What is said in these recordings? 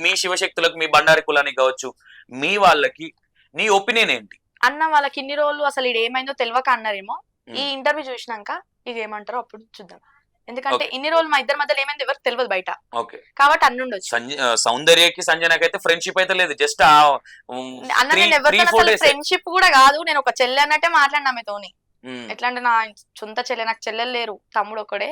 మీ శివశక్తులకు మీ బండారి కులానికి కావచ్చు మీ వాళ్ళకి నీ ఒపీనియన్ ఏంటి? అన్న వాళ్ళకి ఇన్ని రోజులు అసలు ఇది ఏమైందో తెలియక అన్నారేమో ఈ. ఇంటర్వ్యూ చూసినాక ఇది ఏమంటారో అప్పుడు చూద్దాం. ఎందుకంటే ఇన్ని రోజులు మా ఇద్దరి మధ్యలో ఏమైంది ఎవరికి తెలియదు బయట. కాబట్టి అన్నుండొచ్చు. సంజ ఆ, సౌందర్యకి సంజనకి అయితే ఫ్రెండ్షిప్ అయితే లేదు జస్ట్ అన్న నేను ఎవరితో ఫ్రెండ్షిప్ కూడా కాదు నేను ఒక చెల్లె అన్నట్టే మాట్లాడినా మీతోని ఎట్లా అంటే నా సొంత చెల్లె నాకు చెల్లెలు లేరు తమ్ముడు ఒకడే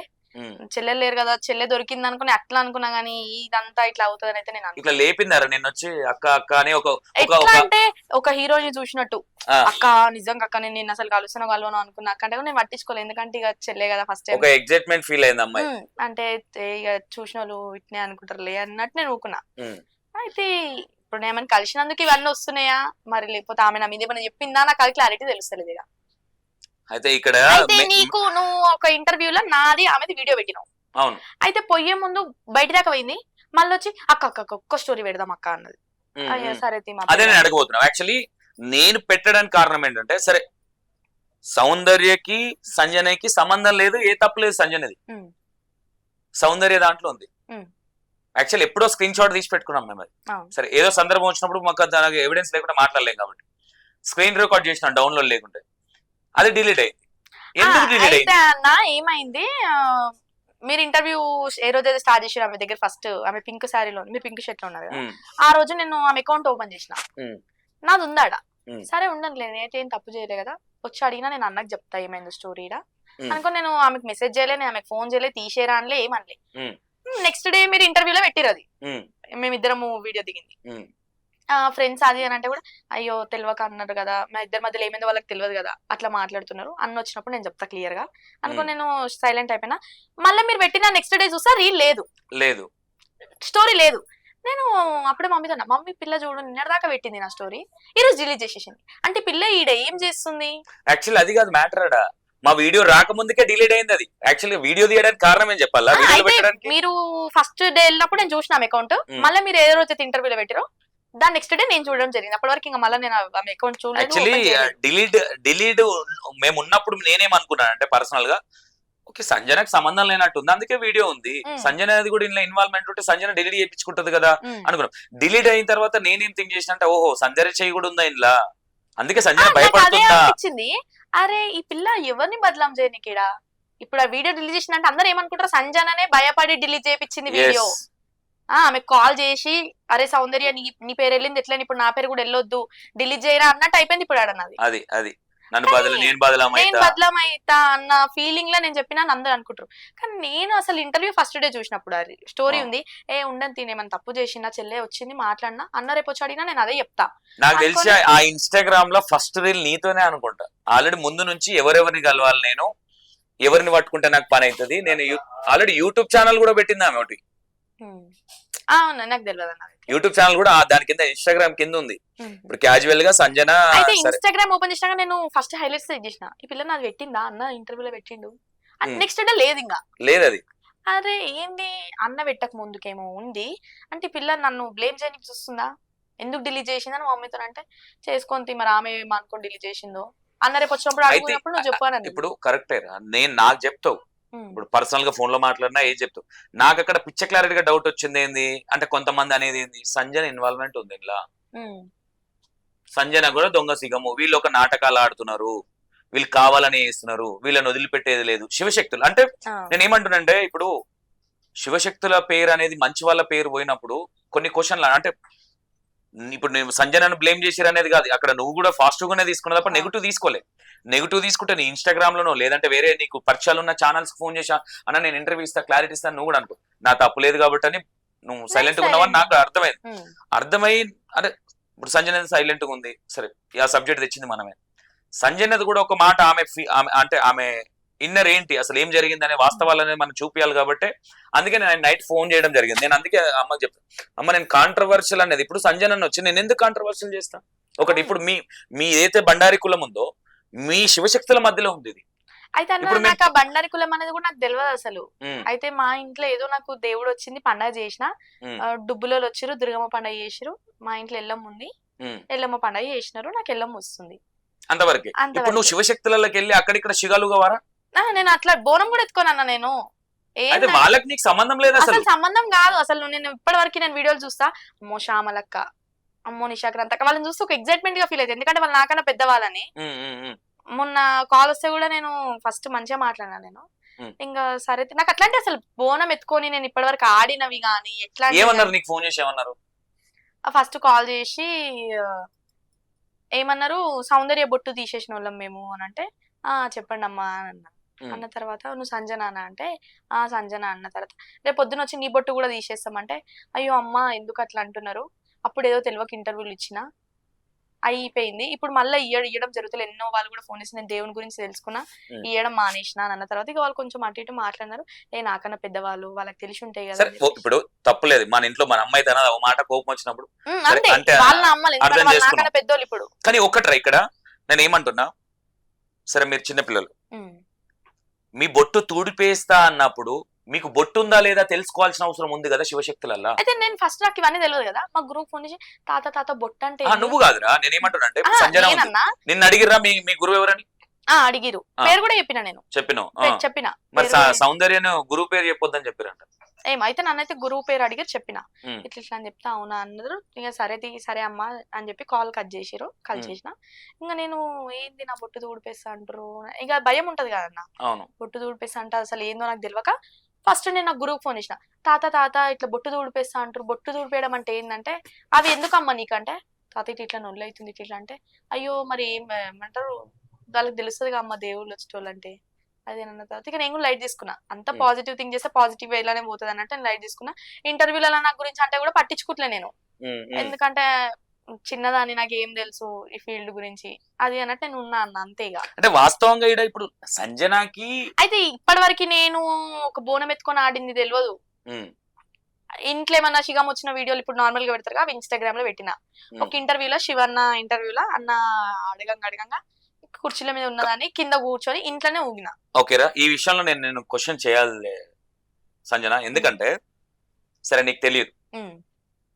చెల్లెలు లేరు కదా చెల్లె దొరికింది అనుకుని అట్లా అనుకున్నా గానీ ఇదంతా ఇట్లా అవుతుందని అయితే నేను. ఇట్లా లేపిందారా? నేను వచ్చి అక్క అక్క అని ఒక ఎట్లా అంటే ఒక హీరోని చూసినట్టు. అక్క నిజంగా అక్క నేను అసలు కలుస్తాను కలవను అనుకున్నా. అక్క అంటే నేను పట్టించుకోలేదు ఎందుకంటే ఇక చెల్లె కదా ఫస్ట్ టైం ఒక ఎగ్జైట్మెంట్ ఫీల్ అయింది అమ్మాయి. అంటే ఇక చూసిన వాళ్ళు ఇట్నే అనుకుంటారులే అన్నట్టు నేను ఊకున్నా. అయితే ఇప్పుడు నేను కలిసినందుకు ఇవన్నీ వస్తున్నాయా? మరి లేకపోతే ఆమె నా మీద ఏమైనా చెప్పిందా? నాకు అది క్లారిటీ తెలుస్తలేదు ఇక. అయితే ఇక్కడ అయితే నీకు నువ్వు ఒక ఇంటర్వ్యూలో నాది ఆమెది వీడియో పెట్టినావు అవును అయితే పొయ్యే ముందు బయట దాకా పోయింది మళ్ళీ వచ్చి అక్క అక్క ఒక్క స్టోరీ పెడదాం అక్క అన్నది ఉమ్, అయ్యో ఉమ్. సరే తీ మా అదే నేను. అడగబోతున్నా యాక్చువల్లీ నేను పెట్టడానికి కారణం ఏంటంటే సరే సౌందర్యకి సంజనకి సంబంధం లేదు ఏ తప్పు లేదు సంజనది ఉమ్. సౌందర్య దాంట్లో ఉంది ఉమ్. యాక్చువల్ ఎప్పుడో స్క్రీన్ షాట్ తీసి పెట్టుకున్నాం మేము అది అవును. సరే ఏదో సందర్భం వచ్చినప్పుడు మాకు దానికి ఎవిడెన్స్ లేకుండా మాట్లాడలేం కాబట్టి స్క్రీన్ రికార్డ్ చేసిన డౌన్లోడ్ లేకుంటే అది డిలీట్ అయింది. ఎందుకు ఆ, డిలీట్ అయితే అయింది? అన్న ఏమైంది? మీరు ఇంటర్వ్యూ ఏ రోజు అయితే స్టార్ట్ చేసారు ఆమె దగ్గర ఫస్ట్ ఆమె పింక్ శారీలో మీరు పింక్ షర్ట్లో ఉన్నారు ఆ రోజు నేను ఆమె అకౌంట్ ఓపెన్ చేసిన. నాది ఉందాడ. సరే ఉండనులే నేనైతే ఏం తప్పు చేయలే కదా. వచ్చి అడిగినా నేను అన్నకు చెప్తా ఏమైంది స్టోరీడా ఉమ్. అనుకో నేను ఆమెకు మెసేజ్ చేయలే నేను ఆమెకు ఫోన్ చేయలే తీసేరా అనలే ఏమనలే. నెక్స్ట్ డే మీరు ఇంటర్వ్యూలో పెట్టిరు అది. మేమిద్దరము వీడియో దిగింది. ఫ్రెండ్స్ అది అని అంటే కూడా అయ్యో తెలియక అన్నారు కదా మా ఇద్దరి మధ్యలో ఏమైందో వాళ్ళకి తెలియదు కదా అట్లా మాట్లాడుతున్నారు. అన్న వచ్చినప్పుడు నేను చెప్తా క్లియర్గా. అనుకో. నేను సైలెంట్ అయిపోయినా. మళ్ళీ మీరు పెట్టిన నెక్స్ట్ డే చూసా రీల్ లేదు. లేదు. స్టోరీ లేదు. నేను అప్పుడే మమ్మీతో అన్నా, మమ్మీ పిల్ల చూడు నిన్నటిదాకా పెట్టింది నా స్టోరీ ఈ రోజు డిలీట్ చేసేసింది. అంటే పిల్ల ఈడ ఏం చేస్తుంది? యాక్చువల్లీ అది కాదు మ్యాటర్ అడా మా వీడియో రాకముందుకే డిలీట్ అయింది అది. యాక్చువల్లీ వీడియో తీయడానికి కారణం ఏం చెప్పాలా? మీరు ఫస్ట్ డే వెళ్ళినప్పుడు నేను చూసిన అకౌంట్. మళ్ళీ మీరు ఏ రోజైతే ఇంటర్వ్యూలో పెట్టారో? దాని నెక్స్ట్ డే నేను చూడడం జరిగింది. అప్పటి వరకు ఇంకా మళ్ళీ నేను ఆమె అకౌంట్ యాక్చువల్లీ. డిలీట్ డిలీట్ మేము ఉన్నప్పుడు నేనేమనుకున్నాను అంటే పర్సనల్గా ఓకే సంజనకు సంబంధం లేనట్టు ఉంది అందుకే వీడియో ఉంది. సంజన అది కూడా ఇంట్లో ఇన్వాల్వ్మెంట్ ఉంటే సంజన డిలీట్ చేయించుకుంటది కదా. అనుకున్నాం. డిలీట్ అయిన తర్వాత నేనేం థింక్ చేసిన అంటే ఓహో సంజన చేయి కూడా ఉందా ఇంట్లో అందుకే సంజన భయపడుతుందా? అనిపించింది. అరే ఈ పిల్ల ఎవరిని బదలాం చేయనికిడా? ఇప్పుడు ఆ వీడియో డిలీట్ చేసిన అంటే అందరూ ఏమనుకుంటారు? సంజననే భయపడి డిలీట్ చేయించింది వీడియో ఆమె కాల్ చేసి అరే సౌందర్య నీ నీ పేరు వెళ్ళింది ఎట్లా? ఇప్పుడు నా పేరు కూడా వెళ్ళొద్దు. డిలీట్ చేయరా? అన్నట్టు అయిపోయింది ఇప్పుడు ఆడన్నది అది అది. నన్ను బదులు నేను బదలం నేను బదలం అయితా అన్న ఫీలింగ్లో నేను చెప్పినా అందరూ అనుకుంటారు. కానీ నేను అసలు ఇంటర్వ్యూ ఫస్ట్ డే చూసినప్పుడు అది స్టోరీ. ఉంది. ఏ ఉండని తినేమని తప్పు చేసినా చెల్లె వచ్చింది మాట్లాడినా? అన్న రేపు వచ్చి అడిగినా నేను అదే చెప్తా. నాకు తెలిసి ఆ ఇన్స్టాగ్రామ్లో ఫస్ట్ రీల్ నీతోనే అనుకుంటా. ఆల్రెడీ ముందు నుంచి ఎవరెవరిని కలవాలి నేను ఎవరిని పట్టుకుంటే నాకు పని అవుతుంది నేను ఆల్రెడీ యూట్యూబ్ ఛానల్ కూడా పెట్టింది ఆమె ఒకటి. అవును నాకు తెలియదు అన్నది యూట్యూబ్ ఛానల్ కూడా దాని కింద ఇన్స్టాగ్రామ్ కింద ఉంది. ఇప్పుడు క్యాజువల్గా సంజన అయితే ఇన్స్టాగ్రామ్ ఓపెన్ చేసినాక నేను ఫస్ట్ హైలైట్స్ చేసిన. ఈ పిల్ల నాది పెట్టిందా? అన్న ఇంటర్వ్యూలో పెట్టిండు. నెక్స్ట్ డే లేదు ఇంకా. లేదు అది అరే ఏంది? అన్న పెట్టక ముందుకేమో ఉంది. అంటే పిల్ల నన్ను బ్లేమ్ చేయడానికి చూస్తుందా? ఎందుకు డిలీట్ చేసిందని మా మమ్మీతో అంటే చేసుకొని మరి ఆమె అనుకోని డిలీట్ చేసిందో? అన్న రేపు వచ్చినప్పుడు అడుగునప్పుడు నువ్వు చెప్పు అని అన్నది. ఇప్పుడు కరెక్టే నేను నాకు చెప్తావు. ఇప్పుడు పర్సనల్గా ఫోన్లో మాట్లాడినా ఏం చెప్తావు? నాకు అక్కడ పిచ్చ క్లారిటీగా డౌట్ వచ్చింది ఏంది? అంటే కొంతమంది అనేది ఏంది? సంజన ఇన్వాల్వ్మెంట్ ఉంది ఇలా. సంజన కూడా దొంగ సిగము వీళ్ళు ఒక నాటకాలు ఆడుతున్నారు. వీళ్ళు కావాలని చేస్తున్నారు. వీళ్ళని వదిలిపెట్టేది లేదు. శివశక్తులు. అంటే. నేను ఏమంటున్నానంటే ఇప్పుడు శివశక్తుల పేరు అనేది మంచి వాళ్ళ పేరు పోయినప్పుడు కొన్ని క్వశ్చన్లు అంటే ఇప్పుడు నేను సంజనను బ్లేమ్ చేసిరు అనేది కాదు. అక్కడ నువ్వు కూడా ఫాస్ట్ గానే తీసుకున్న తప్ప. నెగిటివ్ తీసుకోలే. నెగిటివ్ తీసుకుంటే నీ ఇన్స్టాగ్రామ్ లోనో లేదంటే వేరే నీకు పరిచయాలు ఉన్న ఛానల్స్ ఫోన్ చేసా అన్న నేను ఇంటర్వ్యూ ఇస్తా క్లారిటీ ఇస్తాను నువ్వు కూడా అనుకో. నా తప్పు లేదు కాబట్టి అని నువ్వు సైలెంట్గా ఉన్నావని నాకు అర్థమైంది. అర్థమై అరే ఇప్పుడు సంజన సైలెంట్గా ఉంది. సరే ఆ సబ్జెక్ట్ తెచ్చింది మనమే. సంజనది కూడా ఒక మాట ఆమె అంటే ఆమె ఇన్నర్ ఏంటి? అసలు ఏం జరిగింది అనే వాస్తవాలు అనేది మనం చూపించాలి కాబట్టి అందుకే నేను నైట్ ఫోన్ చేయడం జరిగింది. నేను అందుకే అమ్మకి చెప్తాను అమ్మ నేను కాంట్రవర్షియల్ అనేది ఇప్పుడు సంజన వచ్చి నేను ఎందుకు కాంట్రవర్షియల్ చేస్తా? ఒకటి ఇప్పుడు మీ మీ ఏదైతే బండారి కులం ఉందో మీ శివశక్తుల మధ్యలో ఉంది ఇది. అయితే అన్న నాకు ఆ బండారి కులం అనేది కూడా నాకు తెలియదు అసలు. అయితే మా ఇంట్లో ఏదో నాకు దేవుడు వచ్చింది పండగ చేసిన ఉమ్, డుబ్బులలో వచ్చిరు దుర్గమ్మ పండగ చేసిరు మా ఇంట్లో ఎల్లమ్మ ఉంది. ఎల్లమ్మ పండగ చేసినారు నాకు ఎల్లమ్మ వస్తుంది. అంతవరకే. ఇప్పుడు నువ్వు శివశక్తులకి వెళ్ళి అక్కడిక్కడ శిగాలుగా వారా నేను అట్లా బోనం కూడా ఎత్తుకోనన్నా నేను. అయితే వాళ్ళకి నీకు సంబంధం లేదు అసలు. అసలు సంబంధం కాదు. అసలు నేను ఇప్పటి వరకు నేను వీడియోలు చూస్తా అమ్మో శ్యామలక్క అమ్మో నిషాక్రాంతక్క వాళ్ళని చూస్తే ఒక ఎగ్జైట్మెంట్గా ఫీల్ అవుతుంది. ఎందుకంటే వాళ్ళు నాకన్నా పెద్దవాళ్ళని. మొన్న కాల్ వస్తే కూడా నేను ఫస్ట్ మంచిగా మాట్లాడినా నేను. ఇంకా సరే నాకు అట్లాంటి అసలు బోనం ఎత్తుకొని నేను ఇప్పటి వరకు ఆడినవి గానీ ఎట్లా ఏమన్నారు నీకు ఫోన్ చేసి ఏమన్నారు? ఫస్ట్ కాల్ చేసి ఏమన్నారు? సౌందర్య బొట్టు తీసేసిన వాళ్ళం మేము అని అంటే ఆ చెప్పండి అమ్మా అని అన్నా. అన్న తర్వాత నువ్వు సంజన అంటే ఆ సంజన అన్న తర్వాత. రేపు పొద్దున వచ్చి నీ బొట్టు కూడా తీసేస్తామంటే అయ్యో అమ్మ ఎందుకు అట్లా అంటున్నారు? అప్పుడు ఏదో తెలియక ఇంటర్వ్యూలు ఇచ్చిన అయిపోయింది. ఇప్పుడు మళ్ళీ ఇయ్యడం ఇయ్యడం జరుగుతుంది ఎన్నో వాళ్ళు కూడా ఫోన్ చేసి నేను దేవుని గురించి తెలుసుకున్నా. ఇయ్యడం మానేసిన అని అన్న తర్వాత ఇక వాళ్ళు కొంచెం అటు ఇటు మాట్లాడినారు. ఏ నాకన్నా పెద్దవాళ్ళు వాళ్ళకి తెలిసి ఉంటాయి కదా. ఇప్పుడు తప్పులేదు. మన ఇంట్లో మన అమ్మాయి తన మాట కోపం వచ్చినప్పుడు అంటే వాళ్ళ అమ్మలు. నాకన్నా పెద్దోళ్ళు ఇప్పుడు. కానీ ఒక్కట్రా ఇక్కడ? నేను ఏమంటున్నా? సరే మీరు చిన్నపిల్లలు. మీ బొట్టు తూడిపేస్తా అన్నప్పుడు మీకు బొట్టు ఉందా లేదా తెలుసుకోవాల్సిన అవసరం ఉంది కదా శివశక్తులల్లా? అయితే నేను ఫస్ట్ నాకు ఇవన్నీ తెలియదు కదా. మా గ్రూప్ ఫోన్ చేసి తాత తాత బొట్టు అంటే? నువ్వు కాదురా నేనేమంటున్నా అంటే సంజన నిన్ను అడిగిర్రా మీ మీ గురువు ఎవరని? ఆ, అడిగిరు. పేరు కూడా చెప్పిన నేను. చెప్పిన? చెప్పిన. మరి సౌందర్యను గురువు పేరు చెప్పొద్దని చెప్పారంట. ఏం అయితే నన్నైతే గురువు పేరు అడిగారు చెప్పిన. ఇట్లా ఇట్లా అని చెప్తా అవునా అన్నారు. ఇక సరే తీ సరే అమ్మా అని చెప్పి కాల్ కట్ చేసిరు కాల్. చేసిన. ఇంకా నేను ఏంది నా బొట్టు తూడిపేస్తా అంటారు ఇక భయం ఉంటది కదన్న. బొట్టు తూడిపేస్తా అంటే అసలు ఏందో నాకు తెలియక ఫస్ట్ నేను నా గురువుకి ఫోన్ చేసిన. తాత తాత ఇట్లా బొట్టు తూడిపేస్తా అంటారు. బొట్టు తూడిపేయడం అంటే ఏంటంటే అవి ఎందుకమ్మా నీకంటే? తాత ఇట్లా ఇట్లా నొల్లు అవుతుంది ఇట్లా అంటే అయ్యో మరి ఏం ఏమంటారు? వాళ్ళకి తెలుస్తుంది అమ్మ దేవుళ్ళు వచ్చేటోళ్ళు అంటే. అదే అన్న తర్వాత ఇక నేను కూడా లైట్ తీసుకున్నా. అంత Hmm. పాజిటివ్ థింక్ చేస్తే పాజిటివ్ వేలానే పోతుంది అన్నట్టు నేను లైట్ తీసుకున్నా. ఇంటర్వ్యూలలో నా గురించి అంటే కూడా పట్టించుకోవట్లే నేను. ఉమ్, ఉమ్. ఎందుకంటే చిన్నదాన్ని నాకు ఏం తెలుసు ఈ ఫీల్డ్ గురించి. అది అన్నట్టు నేను ఉన్నా అన్న అంతే ఇక అంటే వాస్తవంగా ఈడ ఇప్పుడు సంజనాకి అయితే ఇప్పటి వరకు నేను ఒక బోనం ఎత్తుకొని ఆడింది తెలియదు ఇంట్లో ఏమన్నా శిగం వచ్చిన వీడియోలు ఇప్పుడు నార్మల్గా పెడతారు అవి ఇన్స్టాగ్రామ్లో పెట్టిన. ఒక ఇంటర్వ్యూలో శివన్న ఇంటర్వ్యూలో అన్న అడగంగా అడగంగా కుర్చీల మీద ఉన్నదాన్ని కింద కూర్చొని ఇంట్లోనే ఊగిన. ఓకేరా ఈ విషయంలో నేను నేను క్వశ్చన్ చేయాలి సంజన. ఎందుకంటే సరే నీకు తెలియదు.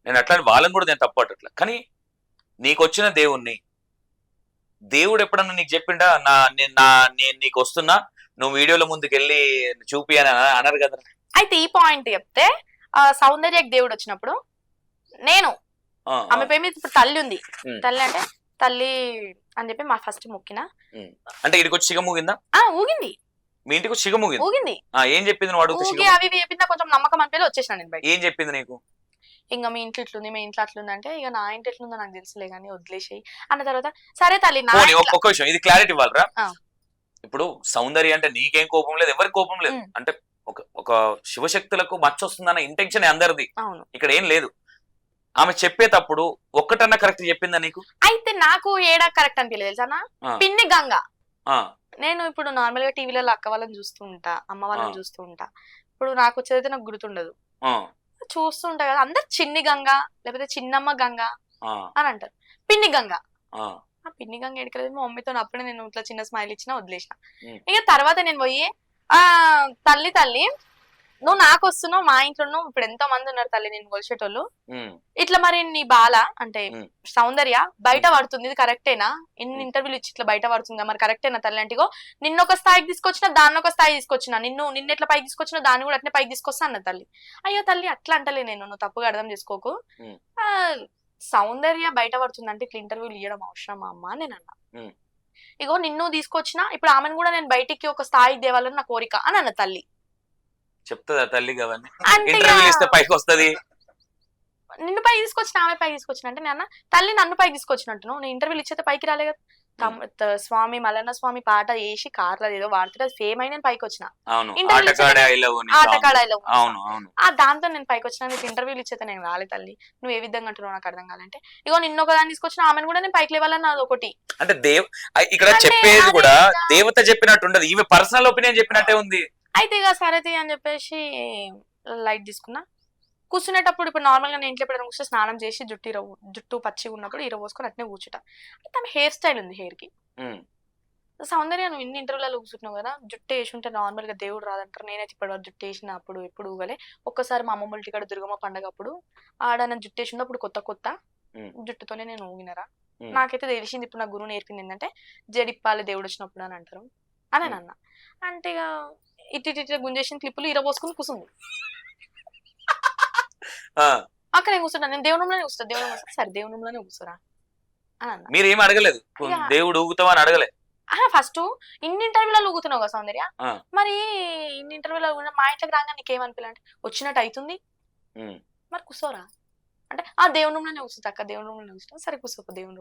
నేను అట్లా వాళ్ళని కూడా నేను తప్పట్లా కానీ నీకు వచ్చిన దేవుణ్ణి. దేవుడు ఎప్పుడన్నా నీకు చెప్పిండా నా నేను నా నేను నీకు వస్తున్నా నువ్వు వీడియోల ముందుకు వెళ్ళి చూపి అని అన- అనరు కదా. అయితే ఈ పాయింట్ చెప్తే ఆ సౌందర్యకి దేవుడు వచ్చినప్పుడు నేను. ఆమె పేరు మీద ఇప్పుడు తల్లి ఉంది. తల్లి అంటే తల్లి అని చెప్పి మా ఫస్ట్ మొక్కిన. అంటే ఇడికి వచ్చి సిగ మూగిందా? ఆ ఊగింది. మీ ఇంటికి వచ్చి సిగ మూగింది? ఊగింది. ఆ, ఏం చెప్పింది నువ్వు అడుగుతా అవి చెప్పిందా కొంచెం నమ్మకం అనిపించి వచ్చేసిన నేను ఏం చెప్పింది నీకు? ఇంకా మీ ఇంట్లో ఇట్లుంది మీ ఇంట్లో అట్లుంది అంటే ఇక నా ఇంట్లో ఎట్లుందో నాకు తెలుసులే కానీ వదిలేసేయి. అన్న తర్వాత సరే తల్లి నా పోనీ, ఇంట్లో- ఒక్క- విషయం ఇది క్లారిటీ ఇవ్వాలరా? ఆ. ఇప్పుడు సౌందర్య అంటే నీకేం కోపం లేదు ఎవరికి కోపం లేదు. ఉమ్. అంటే ఒక ఒక శివశక్తులకు మచ్చ వస్తుందన్న ఇంటెన్షన్ అందరిది. అవును. ఇక్కడ ఏం లేదు. ఆమె చెప్పేటప్పుడు ఒక్కటన్నా కరెక్ట్ చెప్పిందా నీకు? అయితే నాకు ఏడా కరెక్ట్ అనిపించలేదు తెలుసా అన్న? ఆ. పిన్ని గంగ. ఆ, నేను ఇప్పుడు నార్మల్గా టీవీలలో అక్క వాళ్ళని చూస్తూ ఉంటా అమ్మ వాళ్ళని ఆ. చూస్తూ ఉంటా. ఇప్పుడు నాకు వచ్చేదైతే నాకు గుర్తుండదు. ఆ, చూస్తుంటా కదా అందరు చిన్ని గంగ లేకపోతే చిన్నమ్మ గంగ అని అంటారు పిన్ని గంగ ఆ. పిన్ని గంగ ఎడకలేదు మా మమ్మీతో అప్పుడే నేను ఇట్లా చిన్న స్మైల్ ఇచ్చిన వదిలేసిన. ఇక తర్వాత నేను పోయి ఆ తల్లి తల్లి నువ్వు నాకు వస్తున్నావు మా ఇంట్లో నువ్వు ఇప్పుడు ఎంతో మంది ఉన్నారు తల్లి నేను కొలిచేటోళ్ళు. ఉమ్, ఇట్లా మరి నీ బాల అంటే. సౌందర్య బయట పడుతుంది ఇది కరెక్టేనా? ఇన్ని ఇంటర్వ్యూలు ఇచ్చి ఇట్లా బయట పడుతుందా? మరి కరెక్టేనా తల్లి? అంటే ఇగో నిన్న ఒక స్థాయికి తీసుకొచ్చిన దాన్ని ఒక స్థాయి తీసుకొచ్చిన నిన్ను నిన్న ఎట్లా పైకి తీసుకొచ్చిన దాన్ని కూడా అట్నే పైకి తీసుకొస్తా అన్న తల్లి. అయ్యో తల్లి అట్లా అంటలే నేను నువ్వు తప్పుగా అర్థం చేసుకోకు. సౌందర్య బయట పడుతుందంటే ఇట్లా ఇంటర్వ్యూలు ఇవ్వడం అవసరమా అమ్మా నేను అన్నా. ఇగో నిన్ను తీసుకొచ్చిన ఇప్పుడు ఆమెను కూడా నేను బయటికి ఒక స్థాయికి తేవాలని నా కోరిక అని అన్న తల్లి. చెప్తుందా తల్లి అవన్నీ? అంటే ఇస్తే పైకి వస్తది నిన్ను పైకి తీసుకొచ్చిన ఆమె పైకి తీసుకొచ్చిన. అంటే నేను అన్న తల్లి నన్ను పైకి తీసుకొచ్చినట్టు నువ్వు నేను ఇంటర్వ్యూలు ఇచ్చేస్తే పైకి రాలే కదా. తమ్- త- స్వామి మల్లన్న స్వామి పాట వేసి కార్లో ఏదో వాడుతుంటే అది ఫేమ్ అయి నేను పైకి వచ్చిన అవును ఆటకాడే ఐ లవ్ ఆ దాంతో నేను పైకి వచ్చిన నీకు ఇంటర్వ్యూలు ఇచ్చేతే నేను రాలే తల్లి. నువ్వు ఏ విధంగా అంటున్నావు నాకు అర్థం కాలంటే ఇగో నిన్న ఒక దాన్ని తీసుకొచ్చిన ఆమెను కూడా నేను పైకి లేవాలని నాది ఒకటి. అంటే దేవ్ ఆ, ఇక్కడ అంటే చెప్పేది అదే కూడా కదా. దేవత చెప్పినట్టు ఉండదు. ఈమె పర్సనల్ ఒపీనియన్ చెప్పినట్టే ఉంది. అయితే ఇక సరతి అని చెప్పేసి లైట్ తీసుకున్నా. కూర్చునేటప్పుడు ఇప్పుడు నార్మల్గా నేను ఇంట్లో ఎప్పుడైనా కూర్చొని స్నానం చేసి జుట్టు ఇరవ జుట్టు పచ్చిగా ఉన్నప్పుడు ఇరవ పోసుకొని అట్నే కూర్చుంటా. తన హెయిర్ స్టైల్ ఉంది హెయిర్కి. ఉమ్, సౌందర్య నువ్వు ఇన్ని ఇంటర్వ్యూలలో కూర్చుంటున్నావు కదా జుట్టు వేసి ఉంటే నార్మల్గా దేవుడు రాదంటారు. నేనైతే వరకు జుట్టు వేసిన అప్పుడు ఎప్పుడు ఊగలే. ఒక్కసారి మా అమ్మమ్మ ఇంటికాడ దుర్గమ్మ పండగ అప్పుడు ఆడ నేను జుట్టు వేసి అప్పుడు కొత్త కొత్త. జుట్టుతోనే నేను ఊగినరా. నాకైతే తెలిసింది ఇప్పుడు నా గురువు నేర్పింది ఏంటంటే జడిప్పాలి దేవుడు వచ్చినప్పుడు అని అంటారు. అని అని అన్న. అంటే ఇక ఇటు ఇటు ఇటు గుంజేసిన క్లిప్పులు ఇరబోసుకుని కూర్చుంది ఆ, అక్కడ నేను కూర్చుంటా నేను దేవుని రూమ్లోనే కూర్చుంటా రూమ్ సరే దేవుని రూమ్లోనే కూర్చోరా మీరు ఏం అడగలేదు? దేవుడు ఊగుతావా అని అడగలే. ఫస్ట్ ఇన్ని ఇంటర్వ్యూలలో ఊగుతున్నావు కదా సౌందర్య. మరి ఇన్ని ఇంటర్వ్యూలో మా ఇంట్లోకి రాగా నీకేమనిపించాలి అంటే వచ్చినట్టు అవుతుంది. మరి కూర్చోరా అంటే ఆ దేవుని రూమ్లోనే కూర్చుంటా అక్క దేవుని రూమ్లోనే కూర్చుంటా సరే కూర్చోపో దేవుని